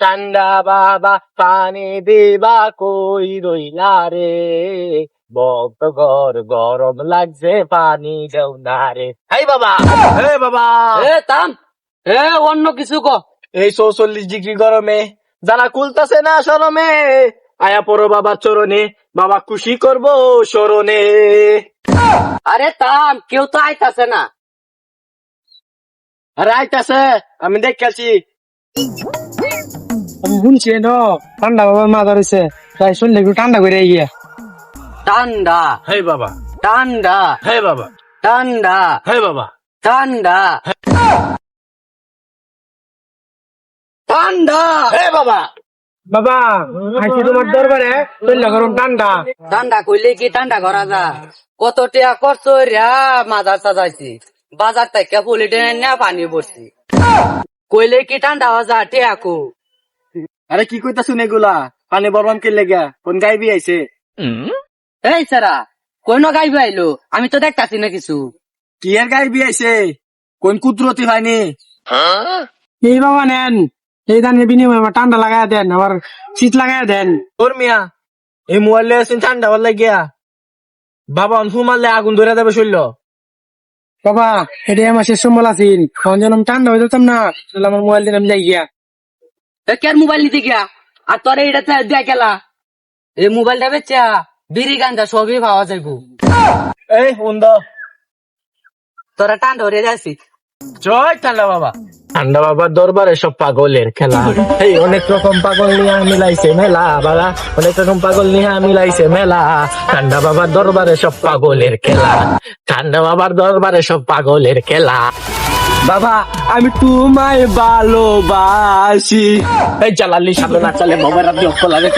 ঠান্ডা বাবা পানি দিবা কই রইলা রে? বক্ত ঘর গরম লাগছে পানি দেও না রে। হাই বাবা! হে বাবা! এ তাম এ অন্য কিছু ক। এই চৌচল্লিশ ডিগ্রি গরমে যারা কুলতাছে না সরমে আয়া পড়ো বাবার চরণে বাবা খুশি করব স্মরণে আরে তাম কেউ তো আইতাছে না। আরে আইতাছে আমি দেখেছি আমি শুনছি ন? ঠান্ডা বাবার মা ধরেছে তাই শুনলে একটু ঠান্ডা করে গিয়া ঠান্ডা হে বাবা। ঠান্ডা হে বাবা। ঠান্ডা হে বাবা। ঠান্ডা ঠান্ডা হে বাবা। বাবা আইছি তোমার দরবারে। চললে গরম ঠান্ডা ঠান্ডা কইলে কি ঠান্ডা করা যা কত টাকা খরচ রিয়া মাদার সাজাইছি। বাজার থেকে পুলি টেনে না পানি পড়ছি কইলে কি ঠান্ডা হওয়া যা টিয়াকু? আরে কি কইতাছুন এগুলা? পানি বরবাম কে লেগা? কোন গাইবি আইছে? এই সারা কোন গাইবে আইলো? আমি তো দেখতাছি না কিছু। কি এর গাইবি আইছে? কোন কুদরতি হয়নি? এই বাবা নেন এই দানের বিনিময়ে আমার ঠান্ডা লাগাই দেন আবার শীত লাগাই দেন। ওর মিয়া এই মোবাইলে আছেন ঠান্ডা হল লাগিয়া। বাবা অনফু মারলে আগুন ধরে যাবে শৈল। বাবা এটা আমার শেষ সম্বল তখন যেন ঠান্ডা হয়ে যেতাম না আমার মোবাইল দিন আমি যাই গিয়া। কেন মোবাইল নিতে গিয়া? আর তোরে এটা দেয়া গেলা? এই মোবাইলটা বেচা বিড়ি গাঞ্জা সবই পাওয়া যাইবো এই বন্ধ তোরা টান ধরে যাচ্ছি জয় ঠান্ডা বাবা। ঠান্ডা বাবার দরবারে সব পাগলের খেলা। এই অনেক রকম পাগল নিয়ে মিলাইছে মেলা বাবা। অনেক রকম পাগল নিয়ে মিলাইছে মেলা। ঠান্ডা বাবার দরবারে সব পাগলের খেলা। ঠান্ডা বাবার দরবারে সব পাগলের খেলা। বাবা আমি তোমায় ভালোবাসি। এই চালালি সামনে না চালে মোবাইল আপনি অক্ষ লাগে